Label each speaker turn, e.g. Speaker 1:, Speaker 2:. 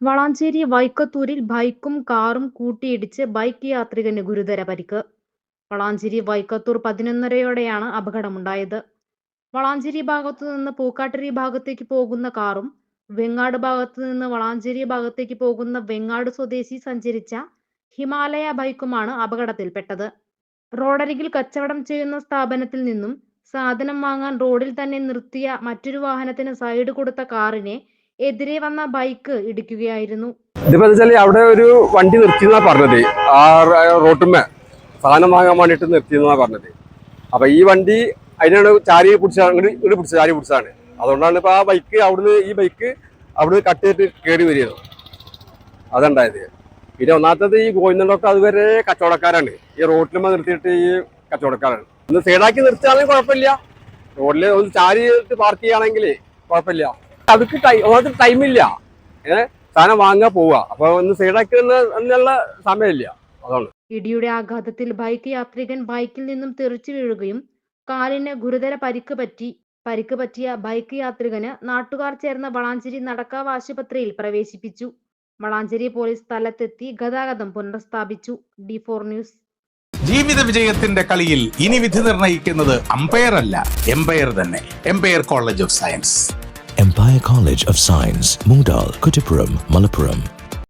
Speaker 1: വളാഞ്ചേരി വൈക്കത്തൂരിൽ ബൈക്കും കാറും കൂട്ടിയിടിച്ച് ബൈക്ക് യാത്രികന് ഗുരുതര പരിക്ക്. വളാഞ്ചേരി വൈക്കത്തൂർ പതിനൊന്നരയോടെയാണ് അപകടമുണ്ടായത്. വളാഞ്ചേരി ഭാഗത്തു നിന്ന് പൂക്കാട്ടിരി ഭാഗത്തേക്ക് പോകുന്ന കാറും വെങ്ങാട് ഭാഗത്തു നിന്ന് വളാഞ്ചേരി ഭാഗത്തേക്ക് പോകുന്ന വെങ്ങാട് സ്വദേശി സഞ്ചരിച്ച ഹിമാലയ ബൈക്കുമാണ് അപകടത്തിൽപ്പെട്ടത്. റോഡരികിൽ കച്ചവടം ചെയ്യുന്ന സ്ഥാപനത്തിൽ നിന്നും സാധനം വാങ്ങാൻ റോഡിൽ തന്നെ നിർത്തിയ മറ്റൊരു വാഹനത്തിന് സൈഡ് കൊടുത്ത കാറിനെ എതിരെ വന്ന ബൈക്ക് ഇടിക്കുകയായിരുന്നു.
Speaker 2: ഇതിപ്പോ അവിടെ ഒരു വണ്ടി നിർത്തിയെന്നാ പറഞ്ഞത്. ആ റോട്ടുമേ സാധനം വാങ്ങാൻ വേണ്ടിട്ട് നിർത്തിയെന്നാ പറഞ്ഞത്. അപ്പൊ ഈ വണ്ടി അതിനാണ് ചാരി പിടിച്ചാണ് ഇങ്ങോട്ട് പിടിച്ച ചാരി പിടിച്ചതാണ്. അതുകൊണ്ടാണ് ഇപ്പൊ ആ ബൈക്ക് അവിടുന്ന് ഈ ബൈക്ക് അവിടുന്ന് കട്ട് ചെയ്തിട്ട് കയറി വരികയാണ്. അതുണ്ടായത്. പിന്നെ ഒന്നാമത്തത് ഈ ഗോവിന്ദനൊക്കെ അതുവരെ കച്ചവടക്കാരാണ്. ഈ റോട്ടിലുമ്പോ നിർത്തിയിട്ട് ഈ കച്ചവടക്കാരാണ്. ഒന്ന് സൈഡാക്കി നിർത്തുകയാണെങ്കിൽ കുഴപ്പമില്ല. റോഡിൽ ഒന്ന് ചാരി പാർക്ക് ചെയ്യുകയാണെങ്കിൽ കുഴപ്പമില്ല. അവർക്ക് ടൈം ഒന്നാമത്തെ ടൈമില്ല. ഏഹ് സാധനം വാങ്ങാൻ പോവുക അപ്പൊ ഒന്ന് സൈഡാക്കി എന്നുള്ള സമയമില്ല. അതാണ്.
Speaker 1: ഇടിയുടെ ആഘാതത്തിൽ ബൈക്ക് യാത്രികൻ ബൈക്കിൽ നിന്നും തെറിച്ചു വീഴുകയും കാലിന് ഗുരുതര പരിക്ക് പറ്റി പരിക്ക് പറ്റിയ ബൈക്ക് യാത്രികന് നാട്ടുകാർ ചേർന്ന വളാഞ്ചേരി നടക്കാവ് ആശുപത്രിയിൽ പ്രവേശിപ്പിച്ചു. വളാഞ്ചേരി പോലീസ് സ്ഥലത്തെത്തി ഗതാഗതം പുനഃസ്ഥാപിച്ചു. D four news.
Speaker 3: ജീവിത വിജയത്തിന്റെ കളിയിൽ ഇനി വിധി നിർണയിക്കുന്നത് അമ്പയർ അല്ല എംപയർ തന്നെ. Empire College of Science.
Speaker 4: Empire College of Science, Moondal, Kuttipuram, Malappuram.